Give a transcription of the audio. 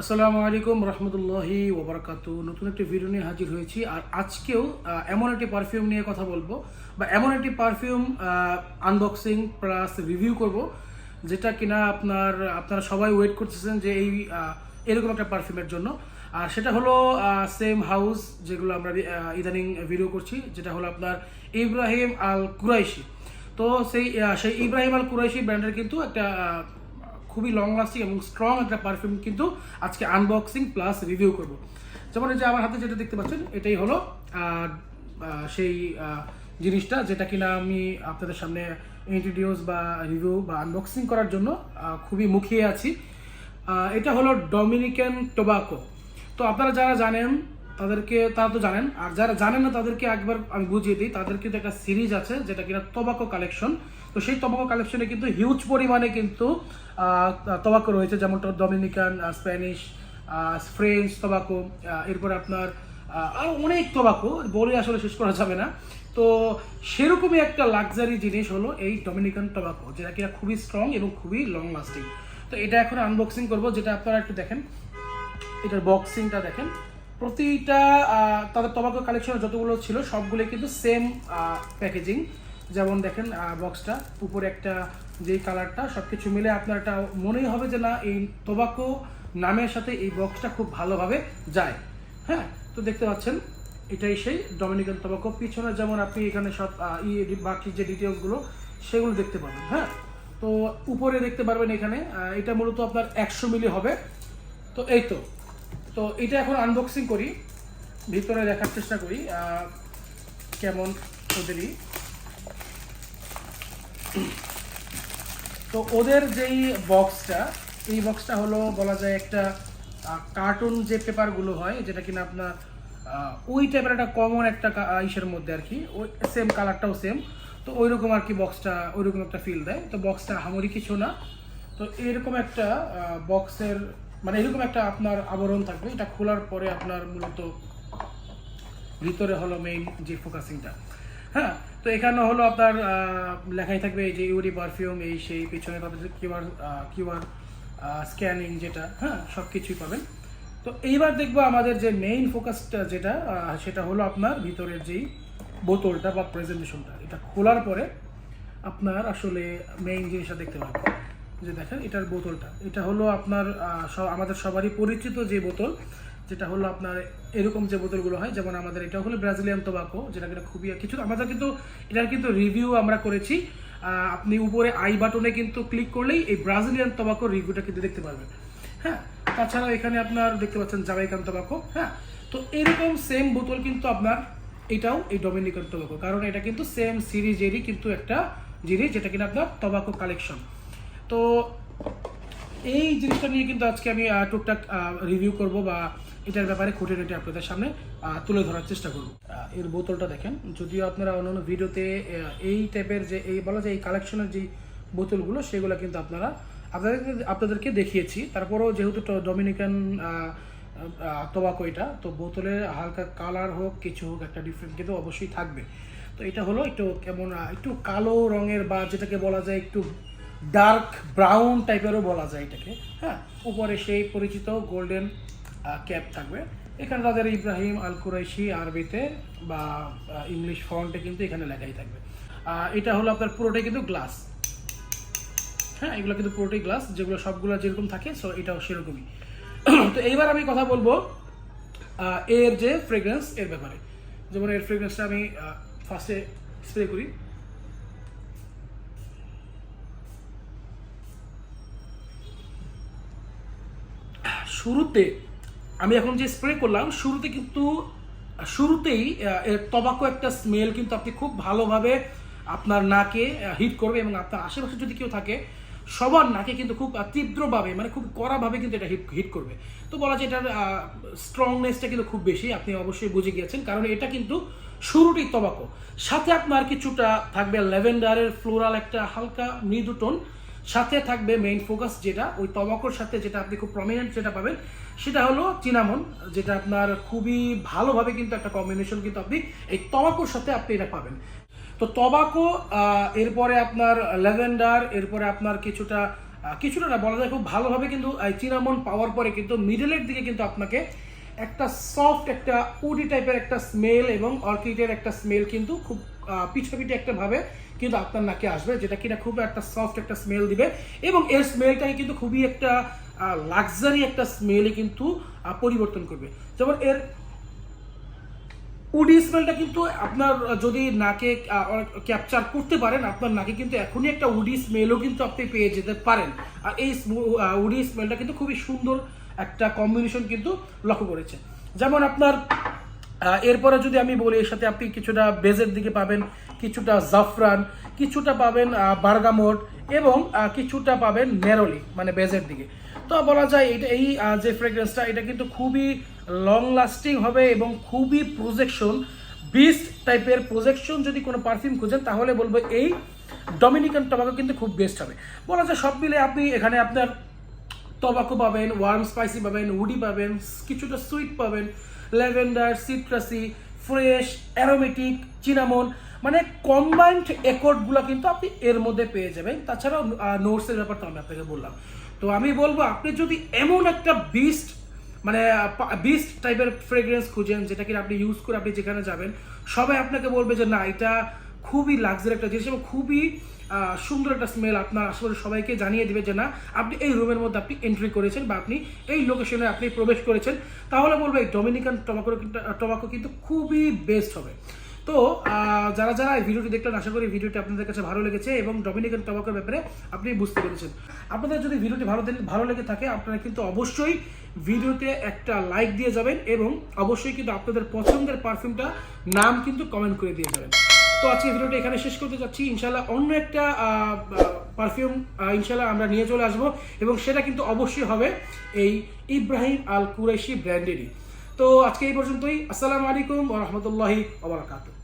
আসসালামু আলাইকুম রহমতুল্লাহি ওবরাকাত। নতুন একটি ভিডিও নিয়ে হাজির হয়েছি। আর আজকেও এমন একটি পারফিউম নিয়ে কথা বলব বা এমন একটি পারফিউম আনবক্সিং প্লাস রিভিউ করব যেটা কিনা আপনার, আপনারা সবাই ওয়েট করতেছেন যে এই এরকম একটা পারফিউমের জন্য। আর সেটা হলো সেম হাউস যেগুলো আমরা ইদানিং ভিডিও করছি, যেটা হলো আপনার ইব্রাহিম আল কুরাইশি তো সেই সেই ইব্রাহিম আল কুরাইশি ব্র্যান্ডের কিন্তু একটা খুবই লং লাস্টিং এবং স্ট্রং একটা পারফিউম কিন্তু আজকে আনবক্সিং প্লাস রিভিউ করব। যেমন এই যে আমার হাতে যেটা দেখতে পাচ্ছেন, এটাই হলো সেই জিনিসটা যেটা কিনা আমি আপনাদের সামনে ইন্ট্রোডিউস বা রিভিউ বা আনবক্সিং করার জন্য খুবই মুখিয়ে আছি। এটা হলো ডমিনিকান টোবাকো তো আপনারা যারা জানেন তাদেরকে, তারা তো জানেন। আর যারা জানেন না, তাদেরকে একবার আমি বুঝিয়ে দিই। তাদের কিন্তু একটা সিরিজ আছে, যেটা কিনা টোবাকো কালেকশন তো সেই টোবাকো কালেকশনে কিন্তু হিউজ পরিমাণে কিন্তু টোবাকো রয়েছে। যেমন ডমিনিকান স্প্যানিশ ফ্রেঞ্চ টোবাকো এরপরে আপনার আরও অনেক টোবাকো বলে আসলে শেষ করা যাবে না। তো সেরকমই একটা লাক্সারি জিনিস হলো এই ডমিনিকান টোবাকো যেটা কিনা খুবই স্ট্রং এবং খুবই লং লাস্টিং তো এটা এখন আনবক্সিং করব, যেটা আপনারা একটু দেখেন। এটার বক্সিংটা দেখেন। প্রতিটা তাদের টবাকো কালেকশনে যতগুলো ছিল সবগুলো কিন্তু সেম প্যাকেজিং যেমন দেখেন বক্সটা উপরে একটা যেই কালারটা সব কিছু মিলে আপনার একটা মনেই হবে যে না, এই টোবাকো নামের সাথে এই বক্সটা খুব ভালোভাবে যায়। হ্যাঁ তো দেখতে পাচ্ছেন, এটাই সেই ডমিনিকান টোবাকো পিছনে যেমন আপনি এখানে সব ই বাকি যে ডিটেলসগুলো সেগুলো দেখতে পাবেন হ্যাঁ। তো উপরে দেখতে পারবেন এখানে এটা মূলত আপনার একশো মিলি হবে। তো এই তো তো এটা এখন আনবক্সিং করি। ভিতরে দেখার চেষ্টা করি কেমন ওদেরই। তো ওদের যেই বক্সটা এই বক্সটা হলো বলা যায় একটা কার্টুন যে পেপারগুলো হয়, যেটা কিনা আপনার ওই টাইপের একটা কমন একটা ইসের মধ্যে আর কি। ওই সেম কালারটাও সেম তো ওই রকম আর কি বক্সটা ওই রকম একটা ফিল দেয়। তো বক্সটা হামরি কিছু না। তো এরকম একটা বক্সের মানে এরকম একটা আপনার আবরণ থাকবে, এটা খোলার পরে আপনার মূলত ভিতরে হলো মেইন যে ফোকাসিংটা হ্যাঁ তো এখানে হলো আপনার লেখাই থাকবে এই যে ইউরি পারফিউম, এই সেই পিছনে তাদের কিউআর কিউআর স্ক্যানিং যেটা হ্যাঁ সব কিছুই পাবেন। তো এইবার দেখব আমাদের যে মেইন ফোকাসটা যেটা সেটা হলো আপনার ভিতরের যেই বোতলটা বা প্রেজেন্টেশনটা এটা খোলার পরে আপনার আসলে মেইন জিনিসটা দেখতে পাবেন। যে দেখেন, এটার বোতলটা। এটা হলো আপনার আমাদের সবারই পরিচিত যে বোতল, যেটা হলো আপনার এরকম যে বোতলগুলো হয়, যেমন আমাদের এটা হলো ব্রাজিলিয়ান টোবাকো যেটা কিনা খুবই কিছু আমাদের কিন্তু, এটার কিন্তু রিভিউ আমরা করেছি। আপনি উপরে আই বাটনে কিন্তু ক্লিক করলেই এই ব্রাজিলিয়ান টোবাকো রিভিউটা কিন্তু দেখতে পারবেন। হ্যাঁ? তাছাড়াও এখানে আপনার দেখতে পাচ্ছেন জামাইকান টোবাকো হ্যাঁ? তো এরকম সেম বোতল কিন্তু আপনার এটাও এই ডোমিনিকান টোবাকো কারণ এটা কিন্তু সেম সিরিজেরই কিন্তু একটা জিনিস, যেটা কিনা আপনার টোবাকো কালেকশন তো এই জিনিসটা নিয়ে কিন্তু আজকে আমি টুকটাক রিভিউ করব বা এটার ব্যাপারে খুঁটে খুঁটিনাটি আপনাদের সামনে তুলে ধরার চেষ্টা করব। এর বোতলটা দেখেন, যদিও আপনারা অন্যান্য ভিডিওতে এই টাইপের যে, এই বলা যায় এই কালেকশনের যে বোতলগুলো, সেগুলো কিন্তু আপনারা আপনাদেরকে আপনাদেরকে দেখিয়েছি। তারপরেও যেহেতু ডমিনিকান টোবাকো এটা, তো বোতলের হালকা কালার হোক, কিছু হোক, একটা ডিফারেন্ট কিন্তু অবশ্যই থাকবে। তো এটা হলো একটু কেমন একটু কালো রঙের বা যেটাকে বলা যায় একটু ডার্ক ব্রাউন টাইপেরও বলা যায় এটাকে হ্যাঁ? উপরে সেই পরিচিত গোল্ডেন ক্যাপ থাকবে। এখানে তাদের ইব্রাহিম আল কুরাইশি আরবিতে বা ইংলিশ ফন্টে কিন্তু এখানে লেখাই থাকবে। এটা হলো আপনার পুরোটাই কিন্তু গ্লাস। হ্যাঁ এগুলো কিন্তু পুরোটাই গ্লাস, যেগুলো সবগুলো যেরকম থাকে সো এটাও সেরকমই। তো এইবার আমি কথা বলব এর যে ফ্রেগ্রেন্স এর ব্যাপারে। যেমন এর ফ্রেগ্রেন্সটা আমি ফার্স্টে স্প্রে করি। শুরুতে আমি এখন যে স্প্রে করলাম, শুরুতে কিন্তু, শুরুতেই এর একটা স্মেল কিন্তু আপনি খুব ভালোভাবে আপনার নাকে হিট করবে এবং আপনার আশেপাশে যদি কেউ থাকে, সবার নাকে কিন্তু খুব তীব্রভাবে মানে খুব কড়াভাবে কিন্তু এটা হিট হিট করবে। তো বলা যায় এটার স্ট্রংনেসটা কিন্তু খুব বেশি, আপনি অবশ্যই বুঝে গিয়েছেন, কারণ এটা কিন্তু শুরুটি তবাকো সাথে আপনার কিছুটা থাকবে ল্যাভেন্ডারের ফ্লোরাল একটা হালকা মৃদু টোন সাথে থাকবে মেইন ফোকাস যেটা, ওই তবাকোর সাথে যেটা আপনি খুব প্রমিনেন্ট যেটা পাবেন, সেটা হলো চিনামন, যেটা আপনার খুবই ভালোভাবে কিন্তু একটা কম্বিনেশন কিন্তু আপনি এই তবাকোর সাথে আপনি এটা পাবেন। তো তবাকো এরপরে আপনার ল্যাভেন্ডার, এরপরে আপনার কিছুটা কিছুটা না, বলা যায় খুব ভালোভাবে কিন্তু চিনামন পাওয়ার পরে কিন্তু মিডলের দিকে কিন্তু আপনাকে একটা সফট একটা উডি টাইপের একটা স্মেল এবং অর্কিডের একটা স্মেল কিন্তু খুব আহ, পিঠে পিঠে একটা ভাবে কিন্তু আপনার নাকে আসবে যেটা কিনা খুব একটা সফট একটা স্মেল দিবে এবং এর স্মেলটাকে কিন্তু খুবই একটা লাক্সারি একটা স্মেলে কিন্তু পরিবর্তন করবে। যেমন এর উডি স্মেলটা কিন্তু আপনার, যদি নাকে ক্যাপচার করতে পারেন, আপনার নাকে কিন্তু এখনই একটা উডি স্মেলও কিন্তু আপনি পেয়ে যেতে পারেন। আর এই উডি স্মেলটা কিন্তু খুবই সুন্দর একটা কম্বিনেশন কিন্তু লক্ষ্য করেছে। যেমন আপনার এরপরে যদি আমি বলি, এর সাথে আপনি কিছুটা বেজের দিকে পাবেন, কিছুটা জাফরান, কিছুটা পাবেন বার্গামোট এবং কিছুটা পাবেন নেরোলি মানে বেজের দিকে। তো বলা যায় এটা এই যে ফ্রেগ্রেন্সটা এটা কিন্তু খুবই লং লাস্টিং হবে এবং খুবই প্রজেকশন বিস্ট টাইপের প্রজেকশন যদি কোনো পারফিউম খুঁজেন, তাহলে বলব এই ডমিনিকান টবাকো কিন্তু খুব বেস্ট হবে। বলা যায় সব মিলে আপনি এখানে আপনার টবাকো পাবেন ওয়ার্ম স্পাইসি পাবেন উডি পাবেন, কিছুটা সুইট পাবেন lavender citrusy fresh aromatic cinnamon মানে কম্বাইন্ড একর্ডগুলো কিন্তু আপনি এর মধ্যে পেয়ে যাবেন। তাছাড়াও নোটসের ব্যাপারটা আমি আপনাকে বললাম। তো আমি বলব, আপনি যদি এমন একটা বিস্ট মানে বিস্ট টাইপের ফ্রেগ্রেন্স খুঁজেন, যেটা কি আপনি ইউজ করে আপনি যেখানে যাবেন, সবাই আপনাকে বলবে যে, না, এটা খুবই লাক্সারি একটা জিনিস এবং খুবই সুন্দর একটা স্মেল আপনার আসলে সবাইকে জানিয়ে দিবে যে, না, আপনি এই রুমের মধ্যে আপনি এন্ট্রি করেছেন বা আপনি এই লোকেশনে আপনি প্রবেশ করেছেন। তাহলে বলব, এই ডমিনিকান টমাকো টমাকো কিন্তু খুবই বেস্ট হবে। তো যারা যারা এই ভিডিওটি দেখলেন, আশা করি ভিডিওটি আপনাদের কাছে ভালো লেগেছে এবং ডমিনিকান টবাকোর ব্যাপারে আপনি বুঝতে পেরেছেন। আপনাদের যদি ভিডিওটি ভালো ভালো লেগে থাকে, আপনারা কিন্তু অবশ্যই ভিডিওতে একটা লাইক দিয়ে যাবেন এবং অবশ্যই কিন্তু আপনাদের পছন্দের পারফিউমটা নাম কিন্তু কমেন্ট করে দিয়ে যাবেন। তো আজকে ভিডিওটা এখানে শেষ করতে যাচ্ছি। ইনশাল্লাহ অন্য একটা পারফিউম ইনশাল্লাহ আমরা নিয়ে চলে আসব এবং সেটা কিন্তু অবশ্যই হবে এই ইব্রাহিম আল কুরাইশি ব্র্যান্ডেরই। তো আজকে এই পর্যন্তই। আসসালামু আলাইকুম ওরহমতুল্লাহি ওবরাকাতুহ